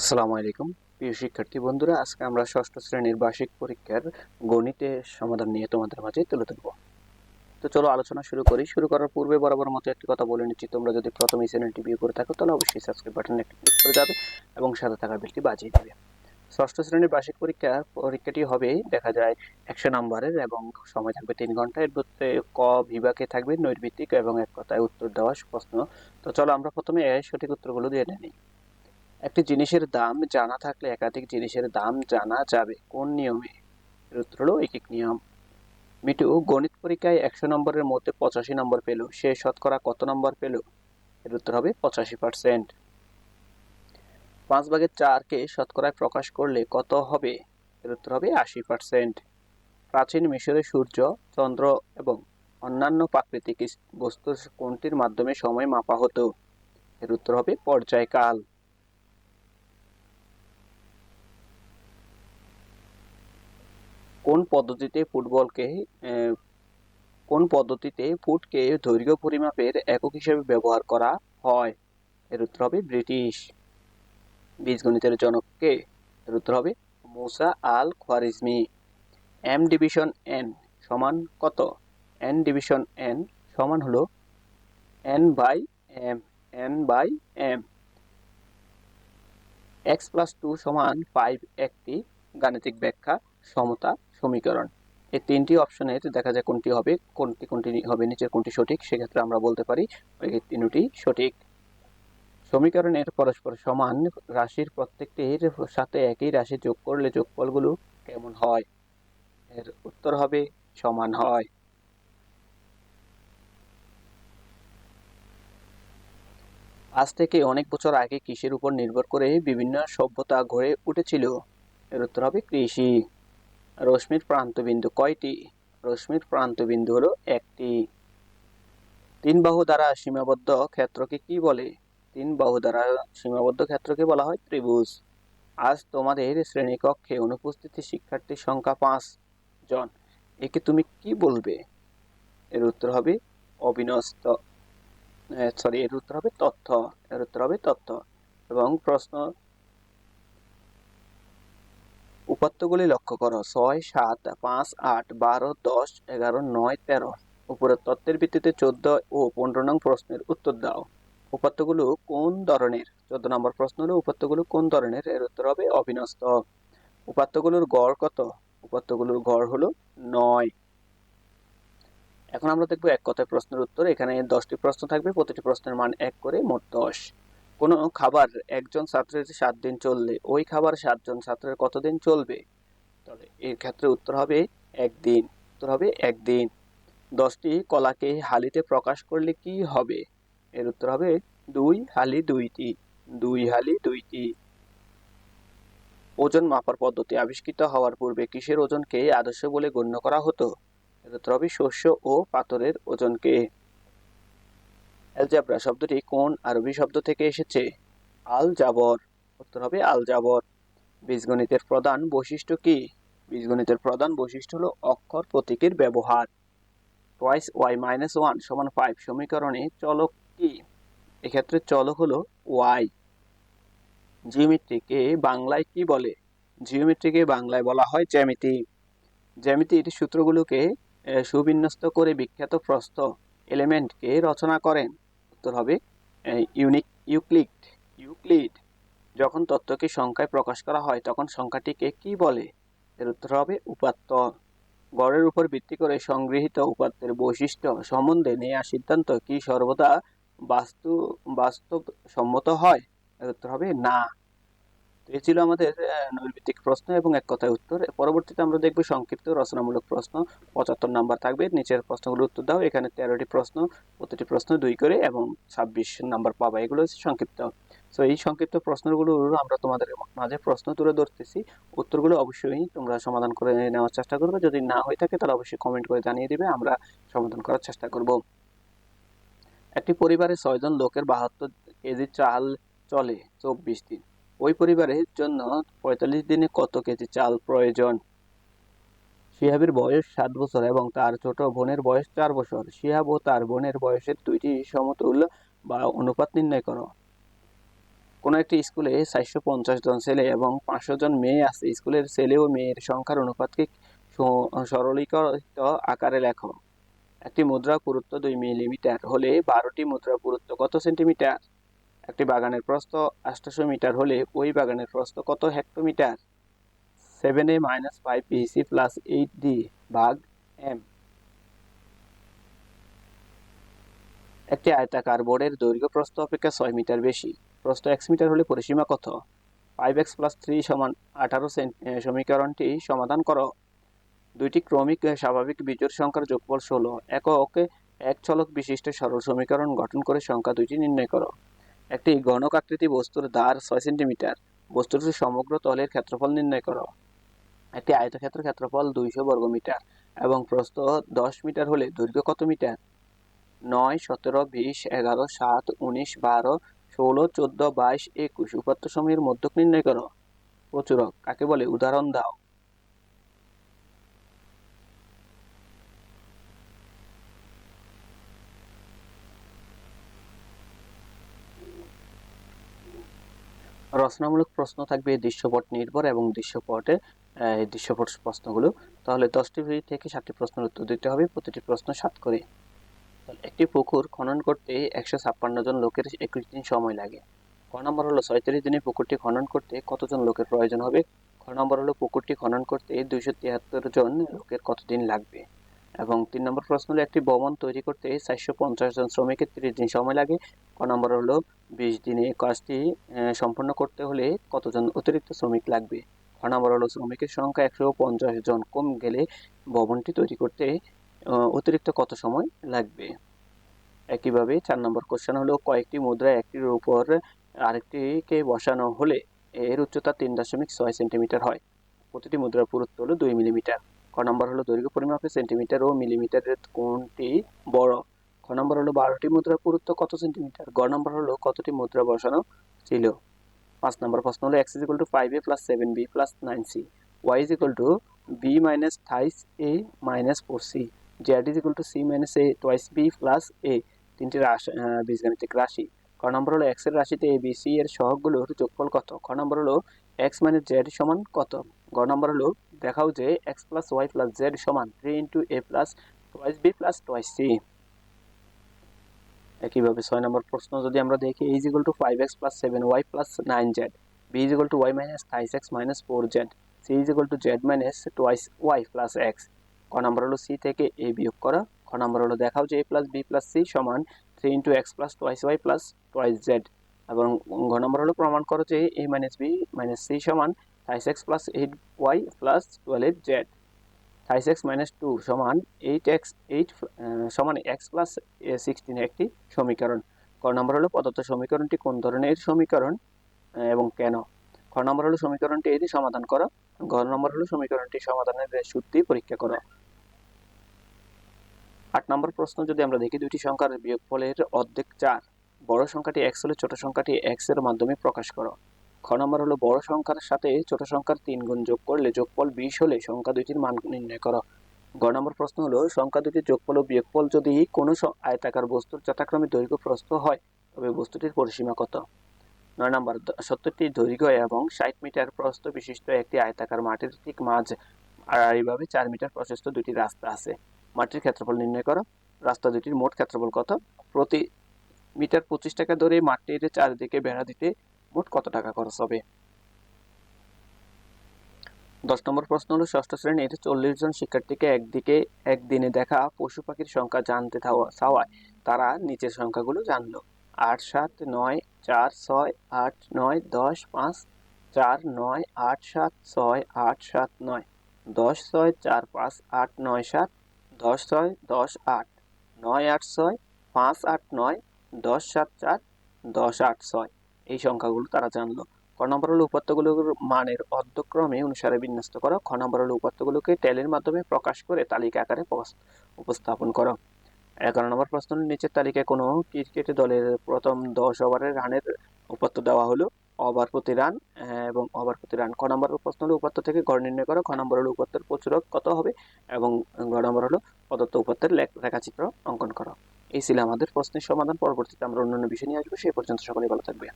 আসসালামু আলাইকুম, প্রিয় শিক্ষার্থী বন্ধুরা, আজকে আমরা ষষ্ঠ শ্রেণির বার্ষিক পরীক্ষার গণিতের সমাধান নিয়ে তোমাদের মাঝে তুলে ধরব। তো চলো আলোচনা শুরু করি। শুরু করার পূর্বে বরাবর মতো একটি কথা বলে নিচ্ছি। তোমরা যদি প্রথম এই চ্যানেলটি ভিউ করে থাকো, তাহলে অবশ্যই সাবস্ক্রাইব বাটনে একটি ক্লিক করে যাবে এবং সাথে থাকা বেলটি বাজিয়ে দেবে। ষষ্ঠ শ্রেণির বার্ষিক পরীক্ষা, পরীক্ষাটি হবে, দেখা যায়, একশো নম্বরের এবং সময় থাকবে তিন ঘণ্টা। এর মধ্যে ক বিভাগে থাকবে নৈর্ভিত্তিক এবং এক কথায় উত্তর দেওয়া প্রশ্ন। তো চলো আমরা প্রথমে সঠিক উত্তরগুলো দিয়ে নিই। একটি জিনিসের দাম জানা থাকলে একাধিক জিনিসের দাম জানা যাবে। কোন নিয়মে? উত্তর হলো এক এক নিয়ম। মিটু, গণিত পরীক্ষায় একশো নম্বরের মধ্যে পঁচাশি নম্বর পেল। সে শতকরা কত নম্বর পেল? এর উত্তর হবে পঁচাশি পার্সেন্ট পাঁচ ভাগের চারকে শতকরায় প্রকাশ করলে কত হবে? এর উত্তর হবে আশি পার্সেন্ট প্রাচীন মিশরে সূর্য, চন্দ্র এবং অন্যান্য প্রাকৃতিক বস্তুর কোনটির মাধ্যমে সময় মাপা হতো? এর উত্তর হবে পর্যায়কাল। কোন পদ্ধতিতে ফুটবলকে কোন পদ্ধতিতে ফুটকে দৈর্ঘ্য পরিমাপের একক হিসেবে ব্যবহার করা হয়? এর উত্তর হবে ব্রিটিশ। বীজগণিতের জনককে এর উত্তর হবে Musa al Khwarizmi. M division N সমান কত? এন ডিভিশন এন সমান হলো N by M, N by M. X plus two সমান ফাইভ একটি গাণিতিক ব্যাখ্যা সমতা সমীকরণ। এই তিনটি অপশনের দেখা যায় কোনটি হবে কোনটি কোনটি হবে নিচের, কোনটি সঠিক। সেক্ষেত্রে আমরা বলতে পারি এই তিনটি সঠিক। সমীকরণের পরস্পর সমান রাশির প্রত্যেকটির সাথে একই রাশি যোগ করলে যোগফলগুলো কেমন হয়? এর উত্তর হবে সমান হয়। আজ থেকে অনেক বছর আগে কৃষির উপর নির্ভর করে বিভিন্ন সভ্যতা গড়ে উঠেছিল। এর উত্তর হবে কৃষি। রশ্মির প্রান্তবিন্দু কয়টি? রশ্মির প্রান্তবিন্দু হলো একটি। তিন বাহু দ্বারা সীমাবদ্ধ ক্ষেত্রকে কি বলে? তিন বাহু দ্বারা সীমাবদ্ধ ক্ষেত্রকে বলা হয় ত্রিভুজ। আজ তোমাদের শ্রেণীকক্ষে অনুপস্থিত শিক্ষার্থীর সংখ্যা পাঁচ জন। একে তুমি কি বলবে? এর উত্তর হবে অবিনস্ত। সরি এর উত্তর হবে তথ্য। এর উত্তর হবে তথ্য। এবং প্রশ্ন উপাত্তগুলি লক্ষ্য করো। ছয়, সাত, পাঁচ, আট, বারো, দশ, এগারো, নয়, তেরো। উপরের তত্ত্বের ভিত্তিতে চোদ্দ ও পনেরো নং প্রশ্নের উত্তর দাও। উপাত্তগুলো কোন ধরনের? চোদ্দ নম্বর প্রশ্ন হলো, উপাত্তগুলো কোন ধরনের? এর উত্তর হবে অবিনস্ত। উপাত্তগুলোর গড় কত? উপাত্তগুলোর গড় হলো নয়। এখন আমরা দেখব এক কথায় প্রশ্নের উত্তর। এখানে দশটি প্রশ্ন থাকবে, প্রতিটি প্রশ্নের মান এক করে মোট দশ। কোনো খাবার একজন ছাত্রের সাত দিন চললে, ওই খাবার সাতজন ছাত্রের কতদিন চলবে? তাহলে এর ক্ষেত্রে উত্তর হবে একদিন। উত্তর হবে একদিন। দশটি কলাকে হালিতে প্রকাশ করলে কি হবে? এর উত্তর হবে দুই হালি দুইটি। দুই হালি দুইটি। ওজন মাপার পদ্ধতি আবিষ্কৃত হওয়ার পূর্বে কিসের ওজনকে আদর্শ বলে গণ্য করা হতো? এর উত্তর হবে শস্য ও পাথরের ওজনকে। অ্যালজাবরা শব্দটি কোন আরবি শব্দ থেকে এসেছে? আল জাবর। উত্তর হবে আল জাবর। বীজগণিতের প্রধান বৈশিষ্ট্য কি? বীজগণিতের প্রধান বৈশিষ্ট্য হলো অক্ষর প্রতীকের ব্যবহার। টোয়াইস ওয়াই মাইনাস ওয়ান সমান ফাইভ সমীকরণে চলক কি? এক্ষেত্রে চলক হলো ওয়াই জিওমেট্রিকে বাংলায় কি বলে? জিওমেট্রিকে বাংলায় বলা হয় জ্যামিতি। জ্যামিতির সূত্রগুলোকে সুবিন্যস্ত করে বিখ্যাত প্রস্থ এলিমেন্টকে রচনা করেন। উত্তর হবে ইউনিক, ইউক্লিড। ইউক্লিড, যখন তত্ত্বকে সংখ্যায় প্রকাশ করা হয়, তখন সংখ্যাটিকে কি বলে? এর উত্তর হবে উপাত্ত। গড়ের উপর ভিত্তি করে সংগৃহীত উপাত্তের বৈশিষ্ট্য সম্বন্ধে নেওয়া সিদ্ধান্ত কি সর্বদা বাস্তু বাস্তব সম্মত হয়? এর উত্তর হবে না। তো এ ছিল আমাদের নৈর্ভিত্তিক প্রশ্ন এবং এক কথায় উত্তর। পরবর্তীতে আমরা দেখব সংক্ষিপ্ত রচনামূলক প্রশ্ন। পঁচাত্তর নাম্বার থাকবে। নিচের প্রশ্নগুলো উত্তর দাও। এখানে তেরোটি প্রশ্ন, প্রতিটি প্রশ্ন দুই করে এবং ছাব্বিশ নাম্বার পাবা। এগুলো হচ্ছে সংক্ষিপ্ত। সো এই সংক্ষিপ্ত প্রশ্নগুলো আমরা তোমাদের মাঝে প্রশ্ন তুলে ধরতেছি। উত্তরগুলো অবশ্যই তোমরা সমাধান করে নেওয়ার চেষ্টা করবে। যদি না হয়ে থাকে, তাহলে অবশ্যই কমেন্ট করে জানিয়ে দিবে। আমরা সমাধান করার চেষ্টা করব। একটি পরিবারে ছয়জন লোকের বাহাত্তর কেজি চাল চলে চব্বিশ দিন। ওই পরিবারের জন্য পঁয়তাল্লিশ দিনে কত কেজি চাল প্রয়োজন? শিহাবের বয়স সাত বছর এবং তার ছোট বোনের বয়স চার বছর। শিহাব ও তার বোনের বয়সের দুইটি সমতুল বা অনুপাত নির্ণয় করো। কোনো একটি স্কুলে চারশো পঞ্চাশ জন ছেলে এবং পাঁচশো জন মেয়ে আছে। স্কুলের ছেলে ও মেয়ের সংখ্যার অনুপাতকে সরলীকৃত আকারে লেখো। একটি মুদ্রা পুরুত্ব দুই মিলিমিটার হলে বারোটি মুদ্রা পুরুত্ব কত সেন্টিমিটার? একটি বাগানের প্রস্থ আটশো মিটার হলে ওই বাগানের প্রস্থ কত hectometre? Seven A minus five PC plus eight D ভাগ এম একটি আয়তাকার বোর্ডের দৈর্ঘ্য প্রস্থ অপেক্ষা ছয় মিটার বেশি। প্রস্থ এক্স মিটার হলে পরিসীমা কত? ফাইভ এক্স প্লাস থ্রি সমান আঠারো সমীকরণটি সমাধান করো। দুইটি ক্রমিক স্বাভাবিক বিজোড় সংখ্যার যোগফল ষোলো। একক এক চলক বিশিষ্ট সরল সমীকরণ গঠন করে সংখ্যা দুইটি নির্ণয় করো। একটি ঘনক আকৃতি বস্তুর দ্বার ছয় সেন্টিমিটার। বস্তুটির সমগ্র তলের ক্ষেত্রফল নির্ণয় করো। একটি আয়তক্ষেত্র ক্ষেত্রফল দুইশো বর্গমিটার এবং প্রস্থ দশ মিটার হলে দৈর্ঘ্য কত মিটার? নয়, সতেরো, বিশ, এগারো, সাত, উনিশ, বারো, ষোলো, চোদ্দ, বাইশ, একুশ উপাত্ত সময়ের মধ্যক নির্ণয় করো। প্রচুরক, কাকে বলে? উদাহরণ দাও। রচনামূলক প্রশ্ন থাকবে দৃশ্যপট নির্ভর এবং দৃশ্যপটে এই দৃশ্যপট প্রশ্নগুলো। তাহলে দশটি থেকে সাতটি প্রশ্নের উত্তর দিতে হবে, প্রতিটি প্রশ্ন সাত করে। একটি পুকুর খনন করতে একশো ছাপ্পান্ন জন লোকের একুশ দিন সময় লাগে। ক নম্বর হলো ছয়ত্রিশ দিনে পুকুরটি খনন করতে কতজন লোকের প্রয়োজন হবে? খ নম্বর হলো পুকুরটি খনন করতে দুইশো তিয়াত্তর জন লোকের কতদিন লাগবে? এবং তিন নম্বর প্রশ্ন হলো একটি ভবন তৈরি করতে চারশো পঞ্চাশ জন শ্রমিকের তিরিশ দিন সময় লাগে। ক নম্বর হলো বিশ দিনে কাজটি সম্পন্ন করতে হলে কতজন অতিরিক্ত শ্রমিক লাগবে? খ নম্বর হলো, শ্রমিকের সংখ্যা একশো পঞ্চাশ জন কম গেলে ভবনটি তৈরি করতে অতিরিক্ত কত সময় লাগবে? একইভাবে চার নম্বর কোশ্চেন হলো, কয়েকটি মুদ্রা একটির উপর আরেকটিকে বসানো হলে এর উচ্চতা তিন দশমিক ছয় সেন্টিমিটার হয়। প্রতিটি মুদ্রার পুরুত্ব হলো দুই মিলিমিটার। ক নম্বর হলো, দৈর্ঘ্য পরিমাপে সেন্টিমিটার ও মিলিমিটারের কোনটি বড়? খ নম্বর হলো বারোটি মুদ্রার পুরুত্ব কত সেন্টিমিটার? গ নম্বর হলো কতটি মুদ্রা বসানো ছিল? পাঁচ নম্বর প্রশ্ন হলো X equal to five A plus seven B plus nine C Y is equal to B minus thrice A minus four C Z is equal to C minus A twice B plus A তিনটি রাশি বীজগাণিতিক রাশি। ক নম্বর হলো এক্সের রাশিতে A B C এর সহগগুলোর যোগফল কত? খ নম্বর হলো এক্স মাইনাস জেড সমান কত? গ নম্বর হলো দেখাও যে X plus Y plus Z সমান three into A plus twice B plus twice C একইভাবে ছয় নম্বর প্রশ্ন, যদি আমরা দেখি is equal to five X plus seven Y plus nine Z B is equal to Y minus thrice X minus four Z C is equal to Z minus twice Y plus X ক নম্বর হলো C থেকে এ বিয়োগ করা। খ নম্বর হলো দেখাও যে A plus B plus C সমান three into X plus twice Y plus twice Z এবং ঘ নম্বর হলো প্রমাণ করো যে A minus B minus C সমান thrice X plus eight Y plus twelve Z thrice X minus two সমান এইট এক্স এইট সমান এক্স প্লাস সিক্সটিন একটি সমীকরণ ক নম্বর হলো প্রদত্ত সমীকরণটি কোন ধরনের সমীকরণ এবং কেন খ নম্বর হলো সমীকরণটি এটি সমাধান করো ঘ নম্বর হলো সমীকরণটি সমাধানের সূত্রটি পরীক্ষা করো আট নম্বর প্রশ্ন যদি আমরা দেখি দুইটি সংখ্যার বিয়োগফলের অর্ধেক চার বড় সংখ্যাটি এক্স হলে ছোট সংখ্যাটি এক্সের মাধ্যমে প্রকাশ করো খ নম্বর হলো বড় সংখ্যার সাথে ছোট সংখ্যার তিন গুণ যোগ করলে যোগফল বিশ হলে সংখ্যা দুইটির মান নির্ণয় করো। গ নম্বর প্রশ্ন হলো, সংখ্যা দুটির যোগফল ও বিয়োগফল যদি কোনো আয়তাকার বস্তুর যথাক্রমে দৈর্ঘ্য প্রস্থ হয়, তবে বস্তুটির পরিসীমা কত? নয় নম্বর সত্তরটি দৈর্ঘ্য এবং ষাট মিটার প্রস্থ বিশিষ্ট একটি আয়তাকার মাটির ঠিক মাঝ আর এইভাবে চার মিটার প্রশস্ত দুটি রাস্তা আছে। মাটির ক্ষেত্রফল নির্ণয় করো। রাস্তা দুটির মোট ক্ষেত্রফল কত? প্রতি মিটার পঁচিশ টাকা ধরে মাটির চারিদিকে বেড়া দিতে মোট কত টাকা খরচ হবে? দশ নম্বর প্রশ্ন হলো, ষষ্ঠ শ্রেণির চল্লিশ জন শিক্ষার্থীকে একদিকে, একদিনে দেখা পশু পাখির সংখ্যা জানতে চাওয়ায় তারা নিচের সংখ্যাগুলো জানলো। আট, সাত, নয়, চার, ছয়, আট, নয়, দশ, পাঁচ, চার, নয়, আট, সাত, ছয়, আট, সাত, নয়, দশ, ছয়, চার, পাঁচ, আট, নয়, সাত, দশ, ছয়, দশ, আট, নয়, আট, ছয়, পাঁচ, আট, নয়, দশ, সাত, চার, দশ, আট, ছয়। এই সংখ্যাগুলো তারা জানলো। ক নম্বর হলো উপাত্তগুলোর মানের অর্ধক্রমে অনুসারে বিন্যস্ত করো। খ নম্বর হলো উপাত্তগুলোকে টেলের মাধ্যমে প্রকাশ করে তালিকা আকারে উপস্থাপন করো। এগারো নম্বর প্রশ্ন নিচের তালিকায় কোনো ক্রিকেট দলের প্রথম দশ ওভারের রানের উপাত্ত দেওয়া হলো। ওভার প্রতি রান এবং ওভার প্রতি রান। ক নম্বর প্রশ্ন হলো উপাত্ত থেকে গড় নির্ণয় করো। খ নম্বর হলো উপাত্তের প্রচুরক কত হবে? এবং গ নম্বর হলো প্রদত্ত উপাত্তের রেখাচিত্র অঙ্কন করো। এই ছিল আমাদের প্রশ্নের সমাধান। পরবর্তীতে আমরা অন্যান্য বিষয় নিয়ে আসব। সেই পর্যন্ত সকলে ভালো থাকবে